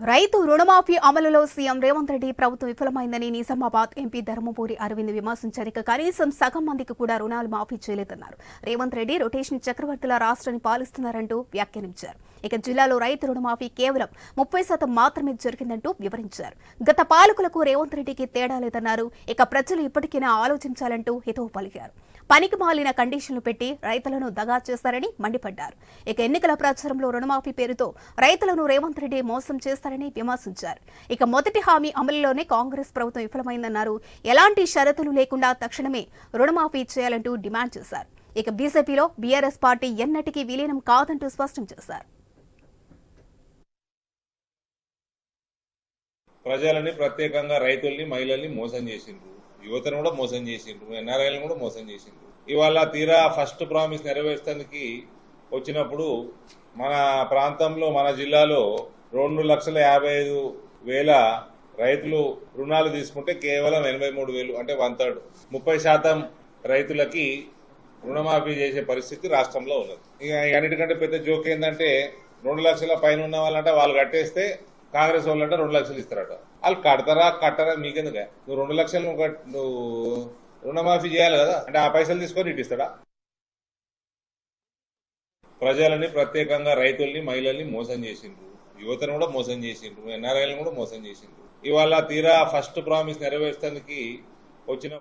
రైతు రుణమాఫీ అమలులో సీఎం రేవంత్ రెడ్డి ప్రభుత్వం విఫలమైందని నిజామాబాద్ ఎంపీ ధర్మపురి అరవింద్ విమర్శించారు. ఇక కనీసం సగం మందికి కూడా రుణాలు మాఫీ చేయలేదన్నారు. రేవంత్ రెడ్డి రొటేషన్ చక్రవర్తుల రాష్ట్రాన్ని పాలిస్తున్నారంటూ వ్యాఖ్యానించారు. ఇక జిల్లాలో రైతు రుణమాఫీ కేవలం ముప్పై శాతం మాత్రమే జరిగిందంటూ వివరించారు. గత పాలకులకు రేవంత్ రెడ్డికి తేడా లేదన్నారు. ఇక ప్రజలు ఇప్పటికైనా ఆలోచించాలంటూ హితవు పలికారు. పనికి మాలిన కండిషన్లు పెట్టి రైతులను దగా చేస్తారని మండిపడ్డారు. ఇక ఎన్నికల ప్రచారంలో రుణమాఫీ పేరుతో రైతులను రేవంత్ రెడ్డి మోసం చేస్తారని విమర్శించారు. ఇక మొదటి హామీ అమలులోనే కాంగ్రెస్ ప్రభుత్వం విఫలమైందన్నారు. ఎలాంటి షరతులు లేకుండా తక్షణమే రుణమాఫీ చేయాలంటూ డిమాండ్ చేశారు. ఇక బీజేపీలో బీఆర్ఎస్ పార్టీ ఎన్నటికీ విలీనం కాదంటూ స్పష్టం చేశారు. ప్రజలని ప్రత్యేకంగా రైతుల్ని మహిళల్ని మోసం చేసిండ్రు. యువతను కూడా మోసం చేసిండ్రు. ఎన్ఆర్ఐలను కూడా మోసం చేసిండ్రు. ఇవాళ తీరా ఫస్ట్ ప్రామిస్ నెరవేర్చడానికి వచ్చినప్పుడు మన ప్రాంతంలో మన జిల్లాలో రెండు లక్షల యాభై ఐదు వేల రైతులు రుణాలు తీసుకుంటే కేవలం ఎనభై మూడు వేలు అంటే వన్ థర్డ్. ముప్పై శాతం రైతులకి రుణమాఫీ చేసే పరిస్థితి రాష్ట్రంలో ఉన్నది. ఇక అన్నిటికంటే పెద్ద జోక్ ఏంటంటే రెండు లక్షల పైన ఉన్న వాళ్ళంటే వాళ్ళు కట్టేస్తే కాంగ్రెస్ వాళ్ళంటే రెండు లక్షలు ఇస్తారట. వాళ్ళు కడతారా కట్టరా మీకెందుక? నువ్వు రెండు లక్షలు నువ్వు నువ్వు రుణమాఫీ చేయాలి కదా అంటే ఆ పైసలు తీసుకొని ఇటు ఇస్తాడా? ప్రజలని ప్రత్యేకంగా రైతుల్ని మహిళల్ని మోసం చేసిండ్రు. యువతను కూడా మోసం చేసిండ్రు. ఎన్ఆర్ఐలను కూడా మోసం చేసిండ్రు. ఇవాళ తీరా ఫస్ట్ ప్రామిస్ నెరవేర్చడానికి వచ్చిన